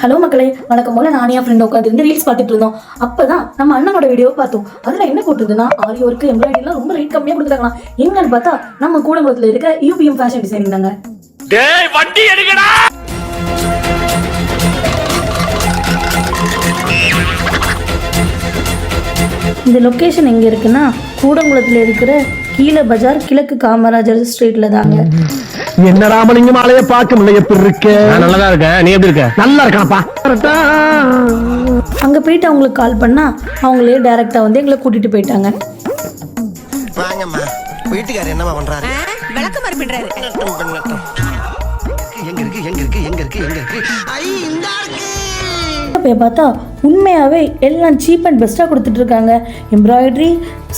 Hello மக்களே வணக்கம் போல நானே என் ஃப்ரெண்ட் உட்காந்து ரீல்ஸ் பார்த்துட்டு இருந்தோம் அப்பதான் நம்ம அண்ணனோட வீடியோ பார்த்தோம். அதுல என்ன போட்டுருதுன்னா ஆரி ஒர்க்கு எம்ப்ராய்டரிலாம் ரொம்ப ரேட் கம்மியா கொடுக்குறாங்களாம் எங்கன்னு பார்த்தா நம்ம கூடங்குளத்துல இருக்க யூபிஎம் ஃபேஷன் டிசைனிங் தாங்க. டேய் வண்டி எடுக்கடா! இந்த லொக்கேஷன் எங்க இருக்குன்னா கூடங்குளத்துல இருக்கிற கீழ பஜார் கிழக்கு காமராஜர் ஸ்ட்ரீட்ல தாங்க. என்ன ராமலிங்கம் ஆலைய பார்க்க முடியல எப்படி இருக்க? நான் நல்லா தான் இருக்கேன். நீ எப்படி இருக்க? நல்லா இருக்கானப்பா அங்க போயிட்டு அவங்களுக்கு கால் பண்ணா அவங்களே டைரக்டா வந்து எங்களை கூட்டிட்டு போயிட்டாங்க. வாங்கம்மா. வீட்டுக்காரர் என்னம்மா பண்றாரு? பின்றாரு எங்க இருக்கு? எங்க இருக்கு? எங்க இருக்கு? எங்க இருக்கு? ஐ இந்த இருக்கு. போய் பார்த்தா உண்மையாகவே எல்லாம் சீப் அண்ட் பெஸ்ட்டாக கொடுத்துட்டு இருக்காங்க embroidery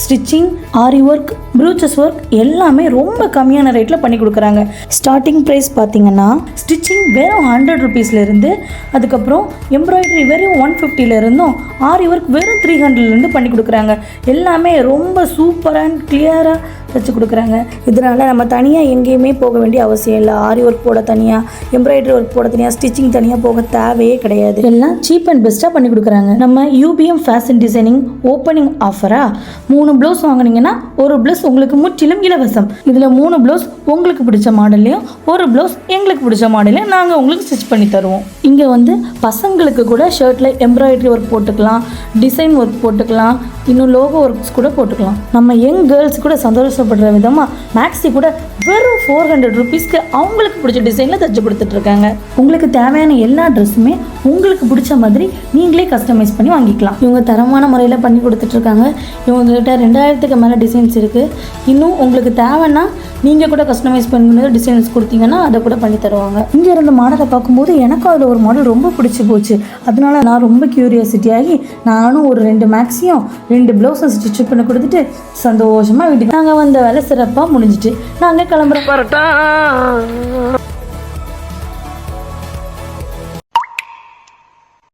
stitching aari work brooches work எல்லாமே ரொம்ப கம்மியான ரேட்டில் பண்ணி கொடுக்குறாங்க. ஸ்டார்டிங் ப்ரைஸ் பார்த்தீங்கன்னா ஸ்டிச்சிங் வெறும் ஹண்ட்ரட் ருபீஸ்லேருந்து அதுக்கப்புறம் எம்ப்ராய்டரி வெறும் ஒன் இருந்தும் ஆரி ஒர்க் வெறும் த்ரீ ஹண்ட்ரட்லேருந்து பண்ணி கொடுக்குறாங்க. எல்லாமே ரொம்ப சூப்பர் அண்ட் கிளியராக வச்சு கொடுக்குறாங்க. இதனால் நம்ம தனியாக எங்கேயுமே போக வேண்டிய அவசியம் இல்லை. ஆரி ஒர்க் போட தனியாக எம்ப்ராய்டரி ஒர்க் போட தனியாக ஸ்டிச்சிங் தனியாக போக தேவையே கிடையாது. எல்லாம் சீப் அண்ட் பெஸ்ட்டாக பண்ணி கொடுக்குறாங்க. நம்ம யூபிஎம் ஃபேஷன் டிசைனிங் ஓப்பனிங் ஆஃபரா மூணு ப்ளவுஸ் வாங்கினீங்கன்னா ஒரு ப்ளவுஸ் உங்களுக்கு முற்றிலும் இலவசம். இதில் மூணு ப்ளவுஸ் உங்களுக்கு பிடிச்ச மாடல்லையும் ஒரு ப்ளவுஸ் எங்களுக்கு பிடிச்ச மாடல்லையும் நாங்கள் உங்களுக்கு ஸ்டிச் பண்ணி தருவோம். இங்கே வந்து பசங்களுக்கு கூட ஷர்ட்டில் எம்ப்ராய்டரி ஒர்க் போட்டுக்கலாம் டிசைன் ஒர்க் போட்டுக்கலாம் இன்னும் லோகோ ஒர்க்ஸ் கூட போட்டுக்கலாம். நம்ம யங் கேர்ள்ஸ் கூட சந்தோஷப்படுற விதமாக மேக்ஸி கூட வெறும் ஃபோர் ஹண்ட்ரட் ருபீஸ்க்கு அவங்களுக்கு பிடிச்ச டிசைனில் தச்சு கொடுத்துட்ருக்காங்க உங்களுக்கு தேவையான எல்லா ட்ரெஸ்ஸுமே உங்களுக்கு பிடிச்ச மாதிரி நீங்களே கஸ்டமைஸ் பண்ணி வாங்கிக்கலாம். இவங்க தரமான முறையில் பண்ணி கொடுத்துட்ருக்காங்க. இவங்ககிட்ட ரெண்டாயிரத்துக்கு மேலே டிசைன்ஸ் இருக்குது இன்னும் உங்களுக்கு தேவைன்னா நீங்கள் கூட கஸ்டமைஸ் பண்ணி டிசைன்ஸ் கொடுத்தீங்கன்னா அதை கூட பண்ணி தருவாங்க. இங்கே இருந்த மாடலை பார்க்கும்போது எனக்கும் அதில் ஒரு மாடல் ரொம்ப பிடிச்சி போச்சு. அதனால நான் ரொம்ப கியூரியாசிட்டி ஆகி நானும் ஒரு ரெண்டு மேக்ஸியும் ரெண்டு ப்ளவுஸும் ஸ்டிச் பண்ணி கொடுத்துட்டு சந்தோஷமாக வீட்டுக்கு நாங்கள் வந்த வேலை சிறப்பாக முடிஞ்சிட்டு நாங்கள் கிளம்புறோம்.